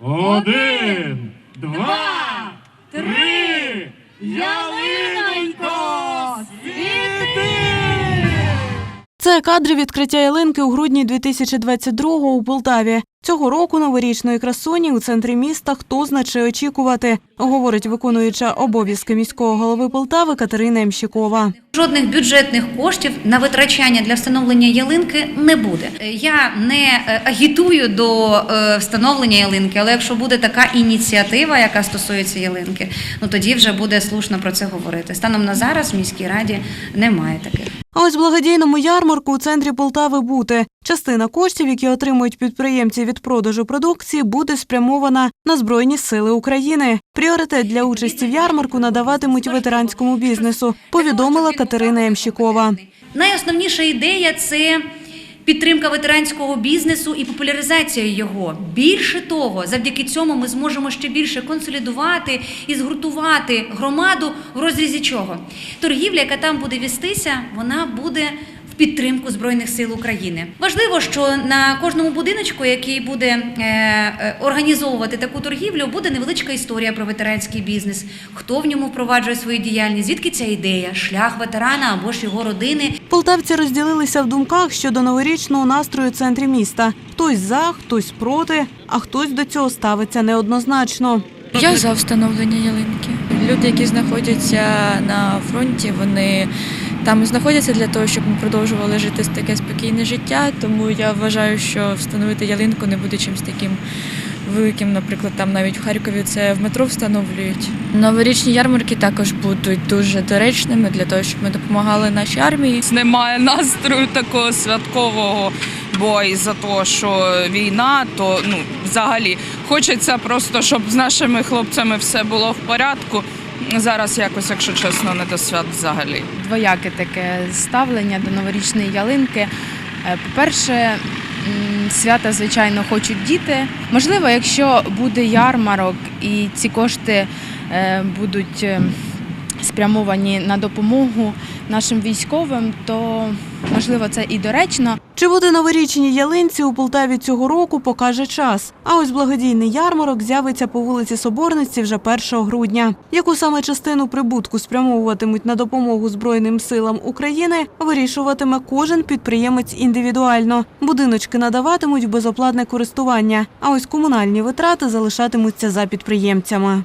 Один, два, Це кадри відкриття ялинки у грудні 2022-го у Полтаві. Цього року новорічної красуні у центрі міста хто значе очікувати, говорить виконуюча обов'язки міського голови Полтави Катерина Ямщикова. Жодних бюджетних коштів на витрачання для встановлення ялинки не буде. Я не е, агітую до е, встановлення ялинки, але якщо буде така ініціатива, яка стосується ялинки, ну тоді вже буде слушно про це говорити. Станом на зараз в міській раді немає таких. А ось благодійному ярмарку у центрі Полтави бути. Частина коштів, які отримують підприємці від продажу продукції, буде спрямована на Збройні сили України. Пріоритет для участі в ярмарку надаватимуть ветеранському бізнесу, повідомила Катерина Ямщикова. Найосновніша ідея це підтримка ветеранського бізнесу і популяризація його. Більше того, завдяки цьому ми зможемо ще більше консолідувати і згуртувати громаду в розрізі чого. Торгівля, яка там буде вістися, вона буде. Підтримку збройних сил України важливо, що на кожному будиночку, який буде е, е, організовувати таку торгівлю, буде невеличка історія про ветеранський бізнес, хто в ньому впроваджує свою діяльність, звідки ця ідея, шлях ветерана або ж його родини, Полтавці розділилися в думках щодо новорічного настрою в центрі міста. Хтось за, хтось проти, а хтось до цього ставиться неоднозначно. Я за встановлення ялинки. Люди, які знаходяться на фронті, вони там знаходяться для того, щоб ми продовжували жити таке спокійне життя. Тому я вважаю, що встановити ялинку не буде чимось таким великим. Наприклад, там навіть в Харкові це в метро встановлюють. Новорічні ярмарки також будуть дуже доречними для того, щоб ми допомагали нашій армії. немає настрою такого святкового, бо і за те, що війна, то ну взагалі хочеться просто, щоб з нашими хлопцями все було в порядку. Зараз якось, якщо чесно, не до свят взагалі. двояке таке ставлення до новорічної ялинки. Е, По-перше, свята, звичайно, хочуть діти. Можливо, якщо буде ярмарок і ці кошти е, будуть е, спрямовані на допомогу нашим військовим, то можливо це і доречно. Чи буде новорічній ялинці у Полтаві цього року, покаже час. А ось благодійний ярмарок з'явиться по вулиці Соборності вже 1 грудня. Яку саме частину прибутку спрямовуватимуть на допомогу Збройним силам України, вирішуватиме кожен підприємець індивідуально. Будиночки надаватимуть безоплатне користування, а ось комунальні витрати залишатимуться за підприємцями.